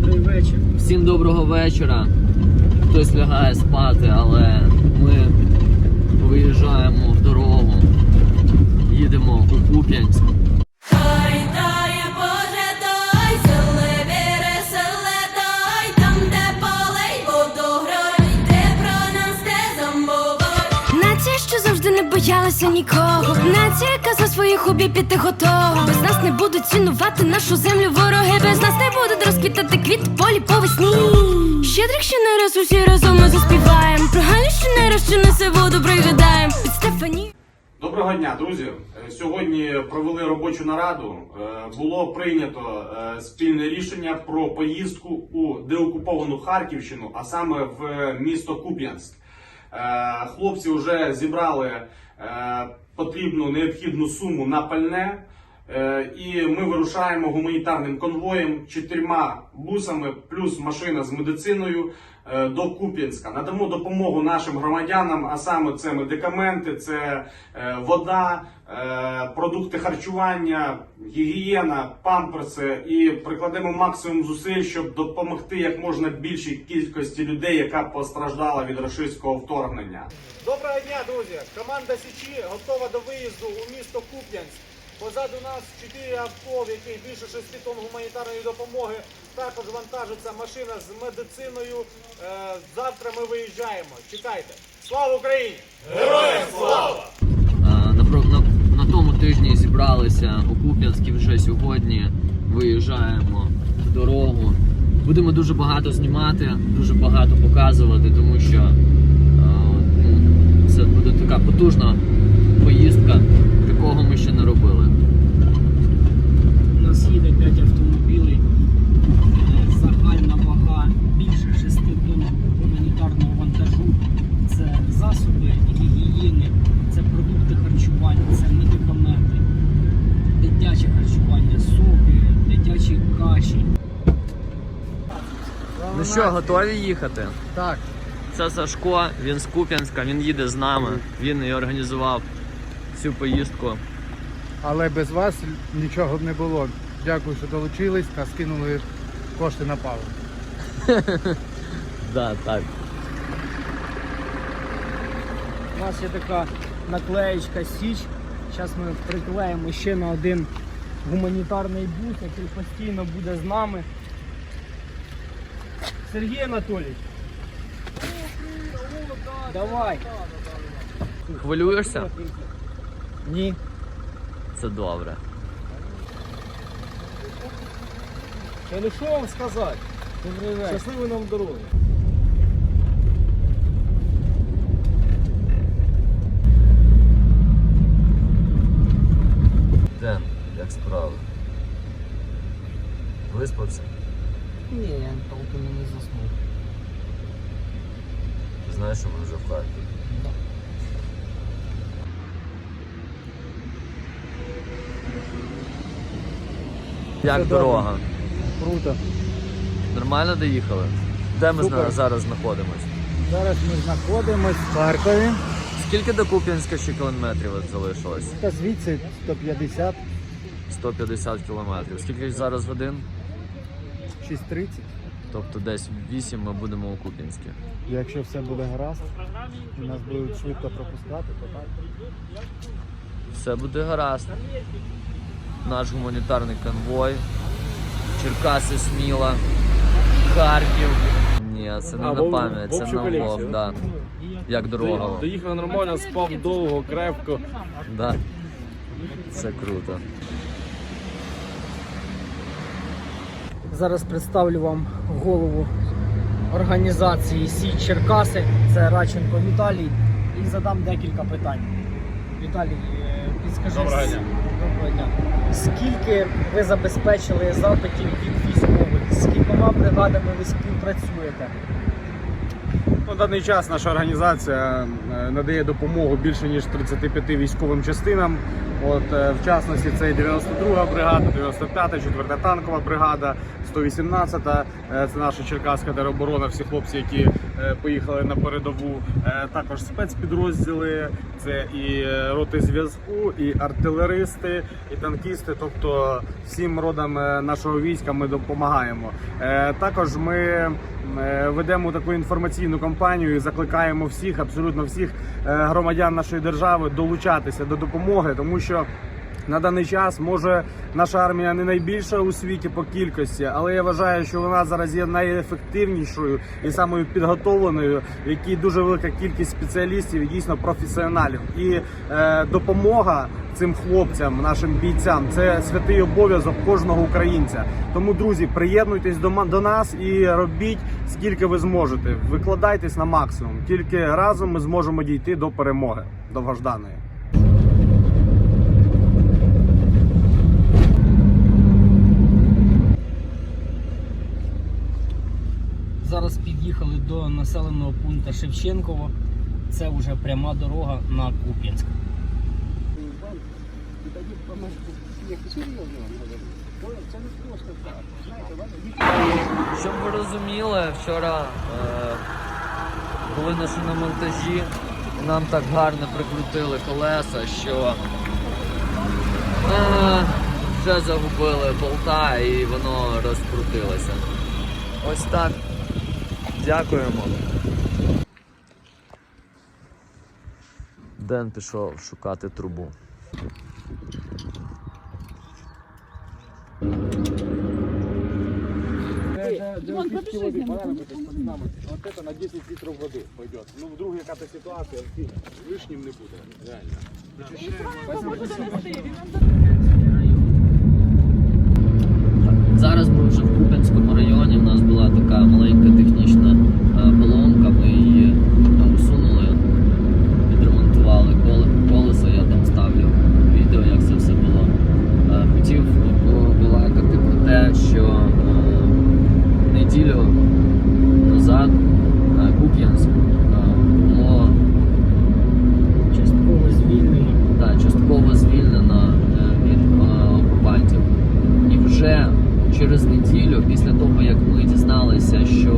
Добрий вечір. Всім доброго вечора. Хтось лягає спати, але ми виїжджаємо в дорогу. Їдемо у Куп'янськ. Боялася нікого. Нація, яка за свої хобі піти готова. Без нас не будуть цінувати нашу землю вороги. Без нас не будуть розквітати квіт полі по весні. Щедрих ще не раз усі разом ми заспіваємо. Про ще не раз що несе воду пригадаємо. Під Стефані. Доброго дня, друзі. Е, Сьогодні провели робочу нараду. Е, Було прийнято е, спільне рішення про поїздку у деокуповану Харківщину, а саме в місто Куп'янськ. Хлопці вже зібрали потрібну необхідну суму на пальне. Е, І ми вирушаємо гуманітарним конвоєм чотирма бусами, плюс машина з медициною е, до Куп'янська. Надамо допомогу нашим громадянам, а саме це медикаменти, це е, вода, е, продукти харчування, гігієна, памперси і прикладемо максимум зусиль, щоб допомогти як можна більшій кількості людей, яка постраждала від рашистського вторгнення. Доброго дня, друзі! Команда Січі готова до виїзду у місто Куп'янськ. Позаду нас 4 авто, в яких більше 6 тонн гуманітарної допомоги. Також вантажиться машина з медициною. Е, завтра ми виїжджаємо. Чекайте. Слава Україні! А, На, про- на, на тому тижні зібралися у Куп'янській вже сьогодні виїжджаємо в дорогу. Будемо дуже багато знімати, дуже багато показувати, тому що а, ну, це буде така потужна поїздка. Такого ми ще не робили. У нас їде 5 автомобілів. Е, Загальна вага більше 6 тонн гуманітарного вантажу. Це засоби гігієни, це продукти харчування, це медикаменти, дитяче харчування, соки, дитячі каші. Ну що, готові їхати? Так. Це Сашко, він з Куп'янська, він їде з нами. Він і організував цю поїздку. Але без вас нічого б не було. Дякую, що долучились та скинули кошти на паливо. Да, так. У нас є така наклеєчка Січ. Зараз ми приклеїмо ще на один гуманітарний бус, який постійно буде з нами. Сергій Анатолійович. Давай. Хвилюєшся? Ні. Це добре. Та ну що вам сказати? Щасливої нам дороги. Ден, як справи? Виспався? Ні, я толком не заснув. Ти знаєш, що ми вже в Харкові? Да. Як дорога? Круто. Нормально доїхали? Де ми Супер. зараз знаходимось? Зараз ми знаходимося в Харкові. Скільки до Куп'янська ще кілометрів от залишилось? Та звідси 150, 150 кілометрів. Скільки зараз годин? 6.30. Тобто десь 8 ми будемо у Куп'янську. Якщо все буде гаразд, і нас будуть швидко пропускати, то так. Все буде гаразд. Наш гуманітарний конвой. Черкаси Сміла. Харків. Ні, це не А, на пам'ять, це на колекцію, влог, да. Як дорога. Доїхав нормально, спав довго, крепко. Да. Це круто. Зараз представлю вам голову організації Сі Черкаси, це Радченко Віталій, і задам декілька питань. Віталій, е, підскажи, Доброго дня. Доброго дня. Скільки ви забезпечили запитів від військових? З кількома бригадами ви співпрацюєте? На даний час наша організація е, надає допомогу більше ніж 35 військовим частинам. От, е, в частності це 92 бригада, 95-та, 4-та танкова бригада, 118-та, е, це наша Черкаська тероборона, всі хлопці, які поїхали на передову. Також спецпідрозділи, це і роти зв'язку, і артилеристи, і танкісти. Тобто всім родам нашого війська ми допомагаємо. Також ми ведемо таку інформаційну кампанію і закликаємо всіх, абсолютно всіх е, громадян нашої держави долучатися до допомоги, тому що. На даний час може наша армія не найбільша у світі по кількості, але я вважаю, що вона зараз є найефективнішою і самою підготовленою, в якій дуже велика кількість спеціалістів і дійсно професіоналів. І е, допомога цим хлопцям, нашим бійцям, це святий обов'язок кожного українця. Тому, друзі, приєднуйтесь до, до нас і робіть скільки ви зможете. Викладайтесь на максимум. Тільки разом ми зможемо дійти до перемоги довгожданої. Зараз під'їхали до населеного пункту Шевченково. Це вже пряма дорога на Куп'янськ. Щоб ви розуміли, вчора е, були наші на монтажі, нам так гарно прикрутили колеса, що е, вже загубили болта і воно розкрутилося. Ось так. Дякуємо. Ден пішов шукати трубу. Вот это на 10 литров воды пойдет. Ну, вдруг какая-то ситуация, лишним не буде, реально. Зараз ми вже в Куп'янському районі. У нас була така маленька технічна е, поломка. Ми її е, усунули, відремонтували Коле- колесо. Я там ставлю відео, як це все було. Е, Хотів по- балакати про те, що е, неділю назад е, Куп'янськ е, було Частково звільнено. да, частково звільнена е, від е, окупантів. І вже через неділю, після того як ми дізналися, що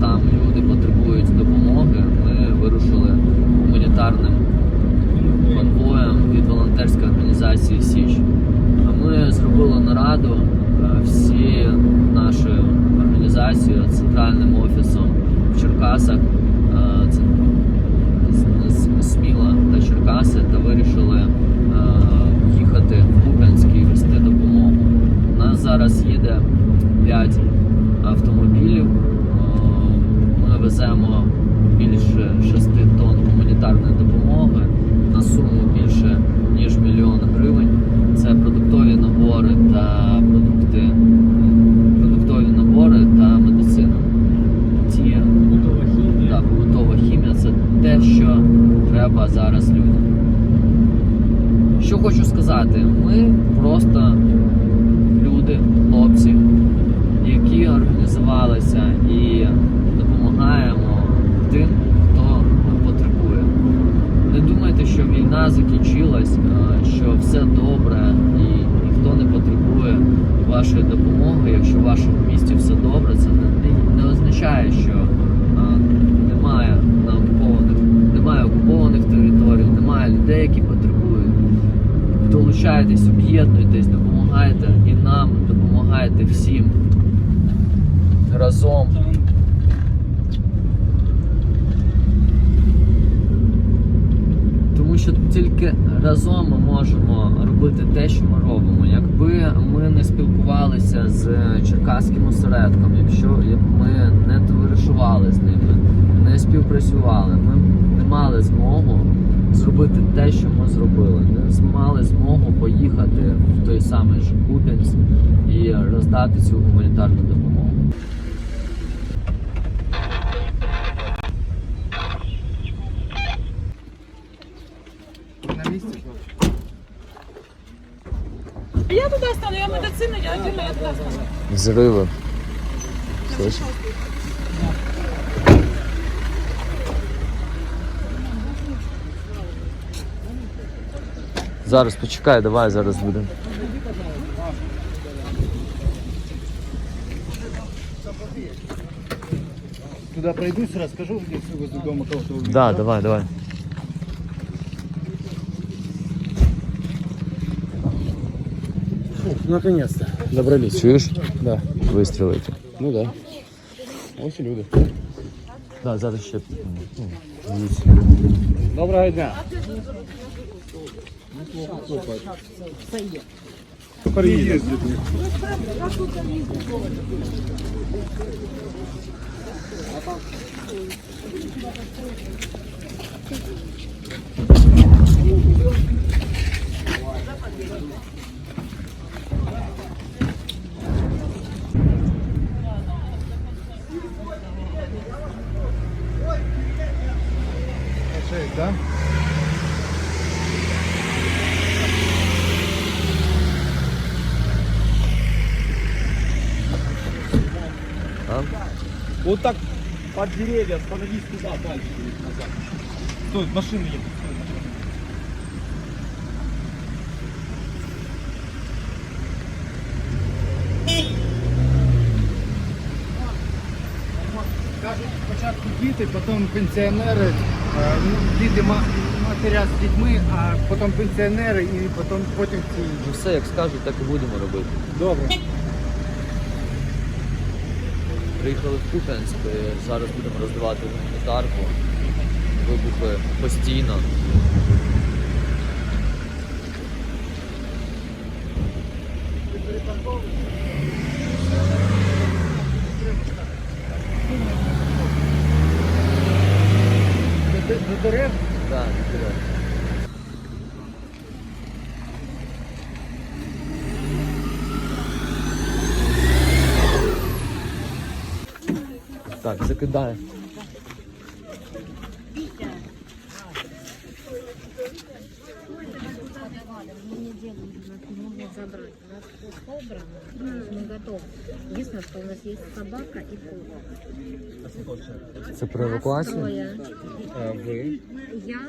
там люди потребують допомоги, ми вирушили гуманітарним конвоєм від волонтерської організації Січ. А Ми зробили нараду е, всі наші організації центральним офісом в Черкасах. е, це Сміла та Черкаси та вирішили е, їхати в Куп'янськ і вести допомогу. У нас зараз їде 5 автомобілів. Е, Ми веземо більше 6 тонн гуманітарної допомоги на суму більше ніж мільйон гривень. Це продуктові набори та продукти, продуктові набори та медицина. Ті Готова хімія. Да, побутова хімія це те, що треба зараз людям. Що хочу сказати, ми просто люди, хлопці, які організувалися і допомагаємо тим, хто потребує. Не думайте, що війна закінчилась, е, що все добре і ніхто не потребує вашої допомоги. Якщо в вашому місті все добре, це не, означає, що е, немає на окупованих, немає окупованих територій, немає людей, які потребують. Долучайтесь, об'єднуйтесь, допомагайте і нам, допомагайте всім разом. Тому що тільки разом ми можемо робити те, що ми робимо. Якби ми не спілкувалися з черкаським осередком, якщо ми не товаришували з ними, не співпрацювали, ми мали змогу зробити те, що ми зробили. Не мали змогу поїхати в той самий же Куп'янськ і роздати цю гуманітарну допомогу. На місці? Я туди стану, я медицина, я отдельно, я туди стану. Зриви. Слышиш? Зараз почекай, давай зараз будемо. Туди пройдусь, розкажу, якщо ви додому того, що Да, давай, давай. Наконец-то добрались. Чуєш? Да. Вистрілити. Ну да. Ось і люди. Да, зараз ще. ну, Доброго дня. Шесть, да? Вот так под деревья, становись туда, дальше, назад. Стой, машина едет. Кажуть, спочатку діти, потім пенсіонери, е, ну, діти ма- матеря з дітьми, а потім пенсіонери і потім, потім ці. Ну все, як скажуть, так і будемо робити. Добре. Приїхали в Куп'янськ, зараз будемо роздавати гуманітарку. Вибухи постійно. До, до дерев Да, вперед. Так, закидай. забрать. У нас все убрано, мы готовы. Единственное, что у нас есть собака и кот. Це про евакуацію? Трое. ви. Я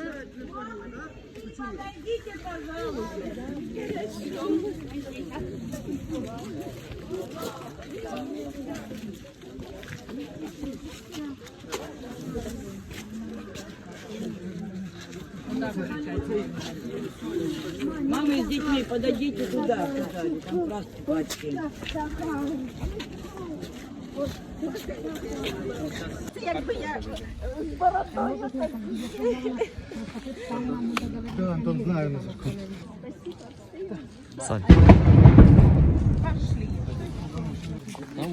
Мамы с детьми, подойдите туда, сказали, там просто пачки. Да, Антон знає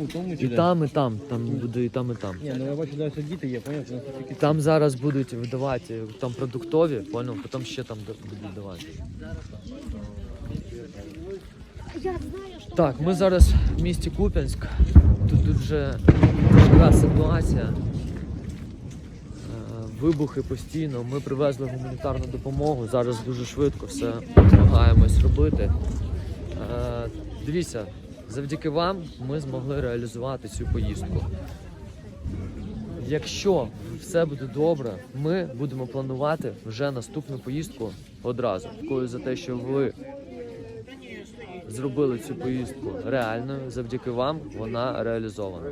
нас. Сань. І там, і там. Там буде і там, і там. Ні, ну я бачу, далі діти є, поняв, це тільки Там зараз будуть видавати там продуктові, понял? Потім ще там д- будуть давати. Так, ми зараз в місті Куп'янськ. Тут дуже важка ситуація. Е, Вибухи постійно. Ми привезли гуманітарну допомогу. Зараз дуже швидко все намагаємось робити. Е, Дивіться, завдяки вам ми змогли реалізувати цю поїздку. Якщо все буде добре, ми будемо планувати вже наступну поїздку одразу. Дякую за те, що ви зробили цю поїздку реальною. Завдяки вам вона реалізована.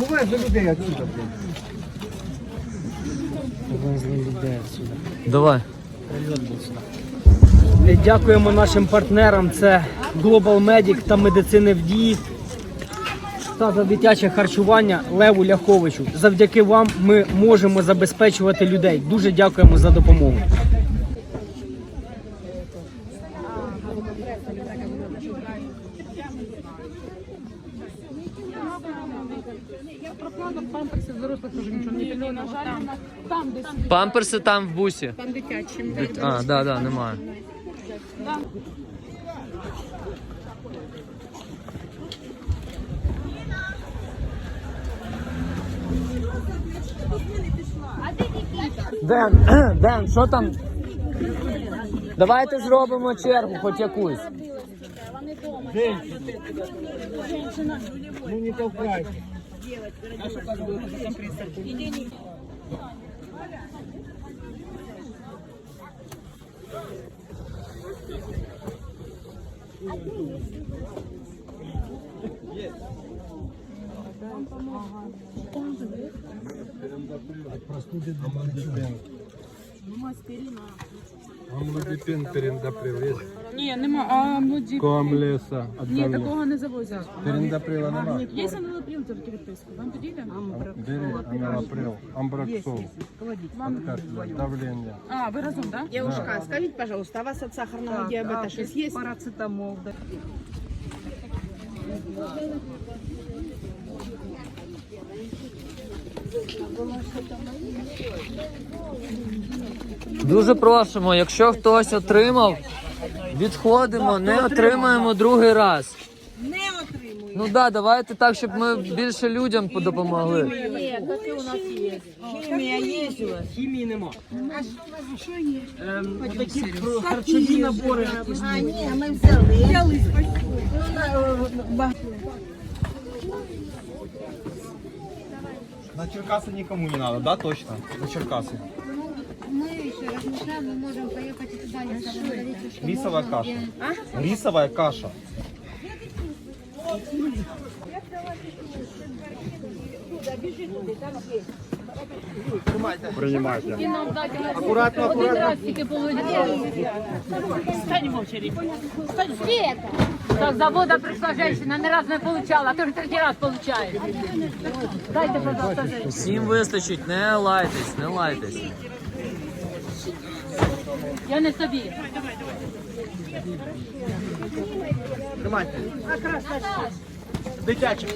Буває за людей отсюда. Везли людей сюди. Давай. Е, Дякуємо нашим партнерам. Це Global Medic та медицини в дії. Та за дитяче харчування Леву Ляховичу. Завдяки вам ми можемо забезпечувати людей. Дуже дякуємо за допомогу. Памперси там в бусі. Там дитячі. А, да, да, немає. Ден, Ден, що там? Давайте зробимо чергу, хоч якусь. Ну не толкай. Амлодипин перендаприл є? Ні, нема. А муді... Комлеса. Ні, такого не завозять. Перендаприла нема. Є амелоприл тільки відписку. Вам підійде? Бери амлоприл. Амбраксол. Давление. А, ви разом, так? Да? Девушка, скажите, пожалуйста, а у вас от сахарного диабета что-то есть? Парацетамол, да. Дуже просимо, якщо хтось отримав, відходимо, не отримаємо другий раз. Не отримуємо. Ну так, да, давайте так, щоб ми більше людям допомогли. Химия есть у нас є. Хімія є вас? Хімії нема. А Ем, Такі харчові набори. А, ні, ми взяли. Взяли, На Черкасы никому не надо, да, точно? На Черкасы. Мы еще размышляем, мы можем поехать и туда, если вы говорите, что Рисовая можно. каша. Рисовая каша. Акуратно, акуратно. Так, завода пришла женщина, ни разу не получала, а то ж третій раз получає. Дайте, пожалуйста, женщину. Всім вистачить, не лайтесь, не лайтесь. Я не собі. Тримайте. Дитяче.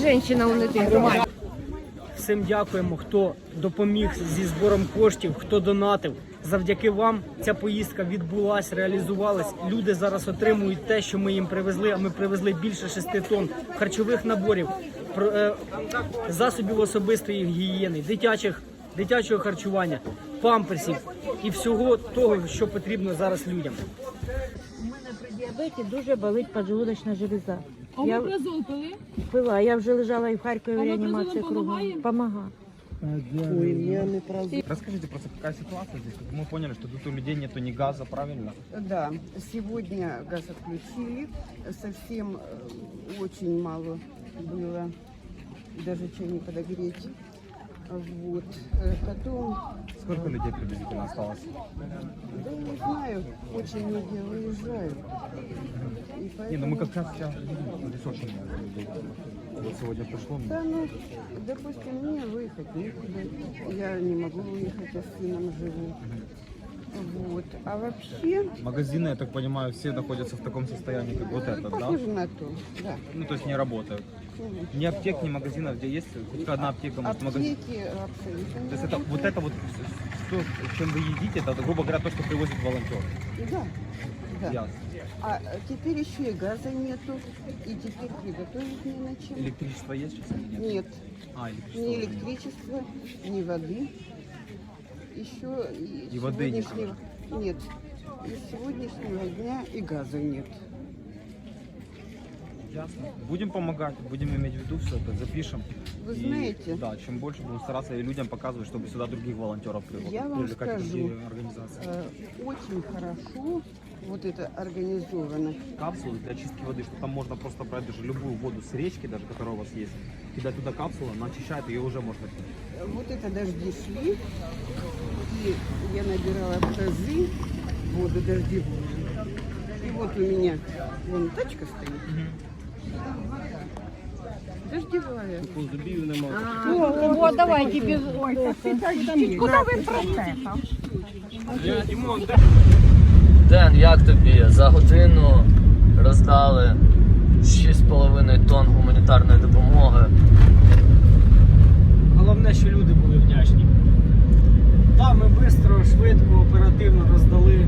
Женщина у нас. Всім дякуємо, хто допоміг зі збором коштів, хто донатив. Завдяки вам ця поїздка відбулась, реалізувалась. Люди зараз отримують те, що ми їм привезли. А ми привезли більше 6 тонн харчових наборів, е, засобів особистої гігієни, дитячих, дитячого харчування, памперсів і всього того, що потрібно зараз людям. У мене при діабеті дуже болить поджелудочна железа. Я Омепразол пили? пила, я вже лежала і в Харкові в Омепразол реанімації помагає? кругом. Помага. Расскажите просто, какая ситуация здесь? Вот Мы поняли, что тут у людей нету ни газа, правильно? Да, сегодня газ отключили, совсем э, очень мало было, даже чай не подогреть. Вот. Э, Потом, Сколько людей приблизительно осталось? да не знаю, очень многие выезжают. И Не, ну мы поэтому- как раз сейчас здесь очень много людей. Вот сегодня пришло. Да, ну, допустим, мне выехать некуда. Я не могу выехать, я с сыном живу. Вот. А вообще, Магазины, я так понимаю, все находятся в таком состоянии, как вот этот, да? похоже на то, да. Ну, то есть не работают. Мгм. Ни аптек, ни магазинов, где есть хоть одна аптека, может, магазин. Аптеки абсолютно. То есть это вот это вот, то, чем вы едите, это, грубо говоря, то, что привозит волонтер. Да. да. Ясно. А теперь еще и газа нету, и теперь приготовить не на чем. Электричество есть сейчас или нет? Нет, А, электричество. ни уже нет. электричества, ни воды. Еще И воды нет. сегодняшнего... Нет. И сегодняшнего дня и газа нет. Ясно. Будем помогать, будем иметь в виду все это, запишем. Вы И, знаете, Да, чем больше будем стараться и людям показывать, чтобы сюда других волонтеров привлекать, Я вам скажу. э, очень хорошо вот это организовано. Капсулы для очистки воды, что там можно просто брать даже любую воду с речки, даже которая у вас есть, кидать туда капсулу, она очищает, ее уже можно пить. Э, Вот это дожди шли, и я набирала тазы воду дождевую. И вот у меня вон тачка стоит. Дождевая. Вот, давайте без... Куда вы Ден, як тобі? За годину роздали 6,5 тонн гуманітарної допомоги. Головне, що люди були вдячні. Так, ми швидко, швидко, оперативно роздали.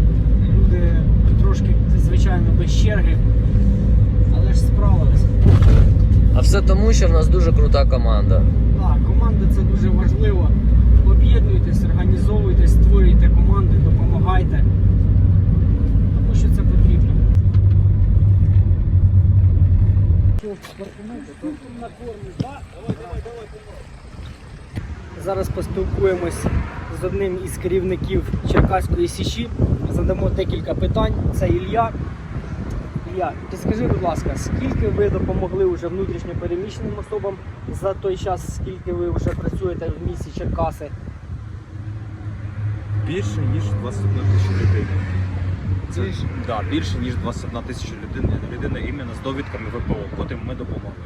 Люди трошки, звичайно, без черги. Ж справилися. А все все тому, що в нас дуже крута команда. Так, команда це дуже важливо. Об'єднуйтесь, організовуйтесь, створюйте команди, допомагайте. Тому що це потрібно. Зараз поспілкуємось з одним із керівників Черкаської Січі. Задамо декілька питань. Це Ілля. Ілля, підскажи, будь ласка, скільки ви допомогли вже внутрішньо переміщеним особам за той час, скільки ви вже працюєте в місті Черкаси? Більше ніж 21 тисяча людей. Це да, більше ніж 21 тисяча людей, людини іменно з довідками ВПО, котрим ми допомогли.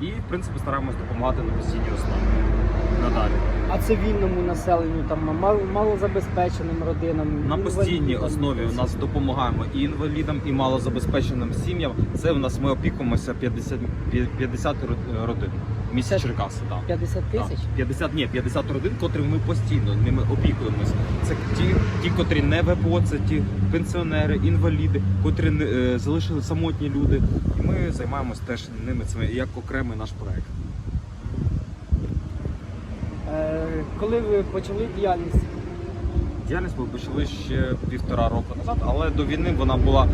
І, в принципі, стараємось допомагати на постійній основі. Надалі. А цивільному населенню, там мал- малозабезпеченим родинам? На постійній основі у нас допомагаємо і інвалідам, і малозабезпеченим сім'ям. Це в нас ми опікуємося 50, 50 ро- родин Це Черкаси. Так. 50 тисяч? Так, 50, ні, 50 родин, котрі ми постійно ними опікуємося. Це ті, ті, котрі не ВПО, це ті пенсіонери, інваліди, котрі е, залишили самотні люди. І ми займаємося теж ними цими як окремий наш проект. Е, коли ви почали діяльність? Діяльність ми почали ще півтора року назад, але до війни вона була е,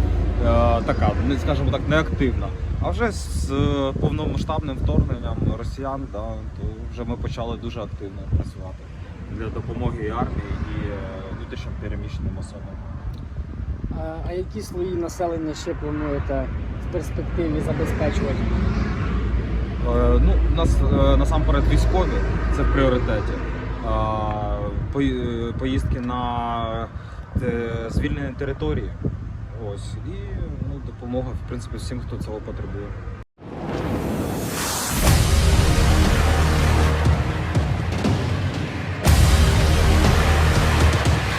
така, не скажімо так, неактивна. А вже з е, повномасштабним вторгненням росіян, да, то вже ми почали дуже активно працювати для допомоги і армії і е, внутрішньо переміщеним особам. А, а які слої населення ще плануєте в перспективі забезпечувати? Е, ну, у нас е, насамперед військові, це в пріоритеті. Поїздки на звільнені території. Ось. І ну, допомога, в принципі, всім, хто цього потребує.